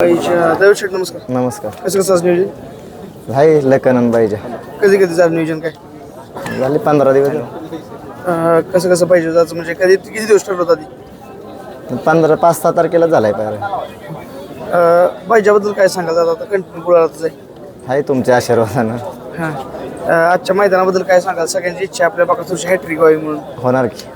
शेठ नमस्कार. नमस्कार. कसं कसं आज नियोजन? हाय लकनन बाईजा कधी कधी झालं नियोजन काय? झाले पंधरा दिवस. अं, कसं कसं पाहिजे जायचं म्हणजे कधी किती दिवस ठरवत आधी? पंधरा पाच सहा तारखेला झालाय पाहिजे अं, पाहिजेबद्दल काय सांगाल दादा? आता कंटिन्यू बोलायला आहे हाय तुमच्या आशीर्वादानं. हां. अं, आजच्या मैदानाबद्दल काय सांगाल? सगळ्यांची इच्छा आहे आपल्या बाबा तुझी हॅट्रिक व्हावी म्हणून. होणार की.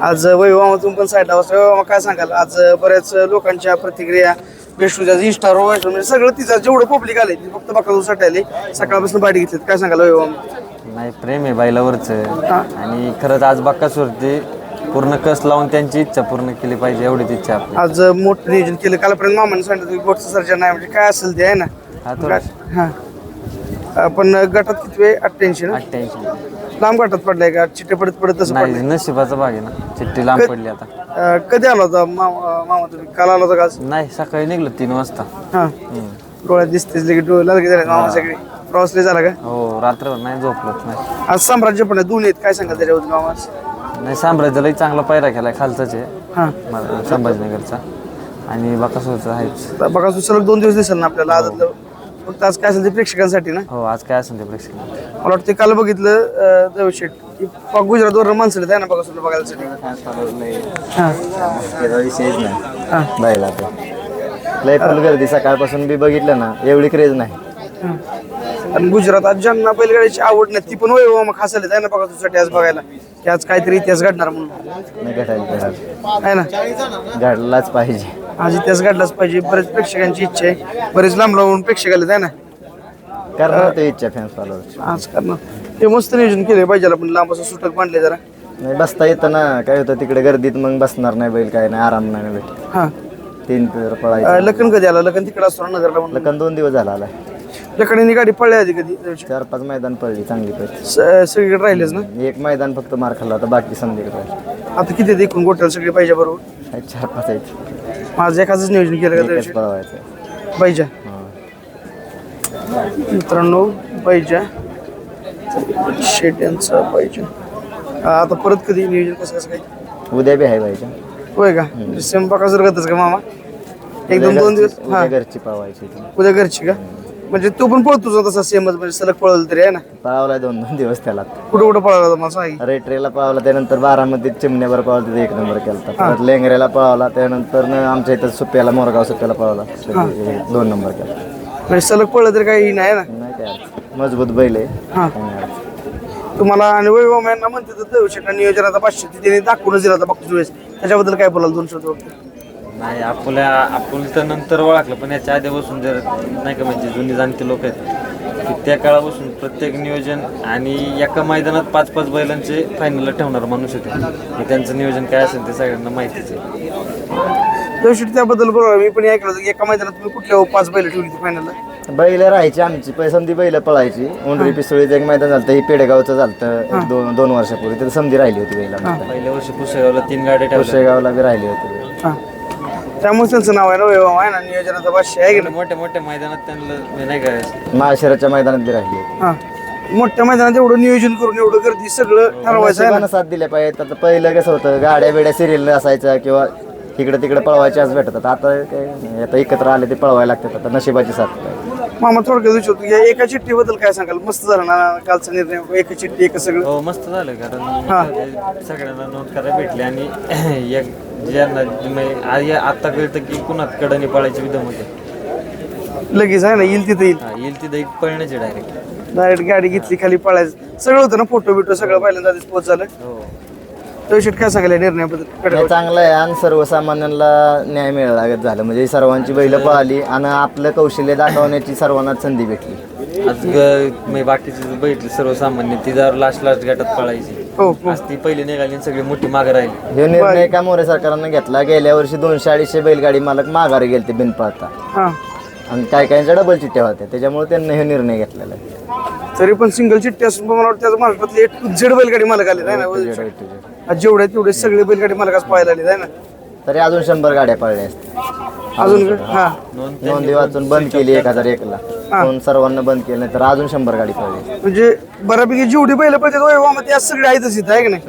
आज वैभवामधून पण साईडला वैभव काय सांगाल? आज बऱ्याच लोकांच्या प्रतिक्रिया विष्णूच्या इंस्टावर म्हणजे सगळं तिचं जेवढं पब्लिक आले ती फक्त बकासूसाठी आले सकाळपासून बाटी घेतलीत. काय सांगाल वैभव नाही प्रेम आहे बैलावरचं हा. आणि खरंच आज बाक्कासवरती पूर्ण कस लावून त्यांची इच्छा पूर्ण केली पाहिजे एवढीच इच्छा आपली. आज मोठं नियोजन केलं. कालपर्यंत मामाने सांगितलं की गोटचं सर्जन नाही म्हणजे काय असेल ते आहे ना? हा थोडं. हां. आपण गटात किती वेळ? अठ्ठ्याऐंशी ना? अठ्ठ्याऐंशी. लांब गटात पडलाय का? चिट्टे पडत पडत तसं नाही नशिबाचा भाग आहे ना. चिठ्ठी लांब पडली आता. कधी आला होता मामा मामा तुम्ही? काल आला होता का आज? नाही सकाळी निघलो तीन वाजता. हां. हम्म. डोळ्यात दिसतेच लगे डोळे लागले झाले मामा सगळे. झाला का? हो रात्रभर नाही झोपलोच नाही. आज साम्राज्य पण आहे दोन आहेत. काय सांगाल त्याच्याबद्दल मामा? नाही साम्राज्यालाही चांगला पायरा केलाय खालचाच आहे. हां. मला संभाजीनगरचा. आणि बाकासोरचा आहेच. तर बघा तू सलग दोन दिवस दिसेल ना आपल्याला? आदतलं फक्त आज काय असेल ते प्रेक्षकांसाठी ना? हो आज काय असेल ते प्रेक्षक मला वाटतं काल बघितलं देवशेठ की पा- गुजरातवर माणसं आहे ना बघा सुद्धा बघायसाठी हां विषयच नाही. बाईला आता लय फुल गर्दी. सकाळपासून बी बघितलं ना एवढी क्रेज नाही. आणि गुजरातात ज्यांना बैलगाडीची आवड नाही ती पण वय मग हसायला आहे ना बघा तुझ्यासाठी आज बघायला. की आज काहीतरी इतिहास घडणार म्हणून. नाही घडायला पाहिजे आहे ना? घडलाच पाहिजे. आज इतिहास घडलाच पाहिजे. बरेच प्रेक्षकांची इच्छा आहे. बरेच लांब लावून प्रेक्षक आले आहे ना? करणार ते इच्छा फॅन्स फॉलोअर आज करणार. ते मस्त नियोजन केले पाहिजे आपण लांब असं सुटक बांधले जरा. नाही बसता येतं ना काय होतं तिकडे गर्दीत मग बसणार नाही बैल काय नाही आराम नाही भेट हां. तीन अं, पळायचं लखन कधी आला? लखन तिकडे असतो ना नगरला म्हणून. लकन दोन दिवस झाला आलाय लखनीने गाडी पडली आधी कधी. चार पाच मैदान पडली चांगली पैकी स- सगळीकडे राहिलेच ना? एक मैदान फक्त मार खाल्ला होता बाकी संधी आता किती देखून गोट्याला सगळे पाहिजे बरोबर. चार पाच आहेत माझं एखादंच नियोजन केलं का एकच त्यादिवशी? पळवायचं पाहिजे हा. मित्रांनो पाहिजे शेट यांचा पाहिजे आता परत कधी नियोजन कसं कसं काय उद्या बी आहे पाहिजे होय का स्वयंपाकाचं करतच का मामा एकदम दोन दिवस हा उद्या घरची पळवायची उद्या घरची का म्हणजे तू पण पळतोच ना तसा सेमच म्हणजे सलग पळल तरी आहे ना? पळावला दोन दोन दिवस त्याला. कुठं कुठं पळाला होता मला सांग रेटरेला पळावला त्यानंतर बारामतीत चिमण्यावर पळवला तिथे एक नंबर केला परत लेंगऱ्याला पळवला त्यानंतर न आमच्या इथं सुप्याला मोरगाव सुप्याला पळवला तिथे दोन नंबर केला. म्हणजे सलग पळलं तरी काही नाही ना? नाही काय अडचण. मजबूत बैल आहे. हा. काही नाही अडचण. तुम्हाला आणि वैभव यांना म्हणते तर देवशेटा नियोजनाचा पाचशे ते त्यांनी दाखवूनच दिला होता बघतो वेळेस. त्याच्याबद्दल काय बोलाल दोन शब्द? नाही आपल्या आपण तर नंतर ओळखलं पण याच्या आधीपासून जर नाही का म्हणजे जुनी जाणते लोक आहेत की त्या काळापासून प्रत्येक नियोजन आणि एका मैदानात पाच पाच बैलांचे फायनलला ठेवणार माणूस होते मग त्यांचं नियोजन काय असेल ते सगळ्यांना माहितीच आहे. त्याबद्दल बोला मी पण ऐकलं होतं की एका मैदानात तुम्ही कुठल्या पाच बैल ठेवली फायनलला बैल राहायची आमची पै समधी बैल पळायची. उंडरी पिसोळीचं एक मैदान झालं ही पेडगावचं झालं एक दोन दोन वर्षापूर्वी. तिथे समधी राहिली होती बैल. पहिल्या वर्षी पुसेगावला तीन गाड्या ठेवल्या. शेगावला बी राहिली होती त्यामुळे त्यांचं नाव आहे ना वैभव आहे ना नियोजनाचा पाचशे आहे की नाही? मोठ्या मोठ्या मैदानात त्यांना हे नाही करायचं. माळशिराच्या मैदानात बी राहिली. हां. मोठ्या मैदानात एवढं नियोजन करून एवढं गर्दी सगळं ठरवायचं आहे ना? नशिबानं साथ दिल्या पाहिजेत. आता पहिलं कसं होतं गाड्या बिड्या सिरियल असायच्या किंवा इकडे तिकडे पळवायचे आज भेटतात. आता काय नाही. आता एकत्र आले ते पळवायला लागतात. आता नशिबाची साथ पाहिजे. मामा थोडक्यात विचारतो या एका चिठ्ठीबद्दल काय सांगाल? मस्त झाला ना कालचा निर्णय एका चिठ्ठी एक सगळं? हो मस्त झालं कारण सगळ्यांना नोट करायला भेटले आणि एक ज्यांना म्हणजे आता कळतं की कुणात कडनी पळायची विधम होते. लगेच आहे ना येईल तिथे येईल. हा, येईल तिथं एक पळण्याचे डायरेक्ट डायरेक्ट गाडी घेतली खाली पळायचं. सगळं होतं ना फोटो बिटो सगळं पहिल्यांदा आधीच पोच झालं. हो. काय सांगाल या निर्णयाबद्दल? नाही, चांगलं आहे आणि सर्वसामान्यांना न्याय मिळाला झालं. म्हणजे सर्वांची बैल पळाली आणि आपलं कौशल्य दाखवण्याची सर्वांनाच संधी भेटली. आज ग- म्हणजे बाकीचे जे बैठले सर्वसामान्य ती जर लास्ट लास्ट गटात पळायची. हो हो. आज ती पहिली निघाली आणि सगळी मोठी मागे राहिली. हे निर्णय का मोरे सरकारनं घेतला? गेल्या वर्षी दोनशे अडीचशे बैलगाडी मालक माघारी गेलते बिनपळता. हां. आणि काय काहींच्या डबल चिठ्ठ्या होत्या त्याच्यामुळे त्यांनी हे निर्णय घेतलेला आहे. तरी पण सिंगल चिठ्ठी असून पण मला वाटतं त्याचं महाराष्ट्रातले एक झेड बैलगाडी मालक आले ना आज जेवढे तेवढे सगळे बैलगाडी मालक आज पाहायला आले आहे ना? तरी अजून शंभर गाड्या पळल्या असत्या. अजून हां. नोंद नोंदी वाचून बंद केली एक हजार एकला. कोण सर्वांना बंद केलं नाही तर अजून शंभर गाडी पळली. म्हणजे बऱ्यापैकी जेवढी बैल पडतात वैभवामध्ये आज सगळे आहेतच इथं आहे की नाही?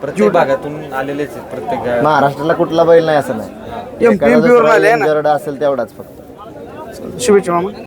प्रत्येक भागातून आलेलेच आहेत प्रत्येक गा- महाराष्ट्राला कुठला बैल नाही असं नाही. MP वरून आले ना? जरड असेल तेवढाच फक्त. शुभेच्छा मामा.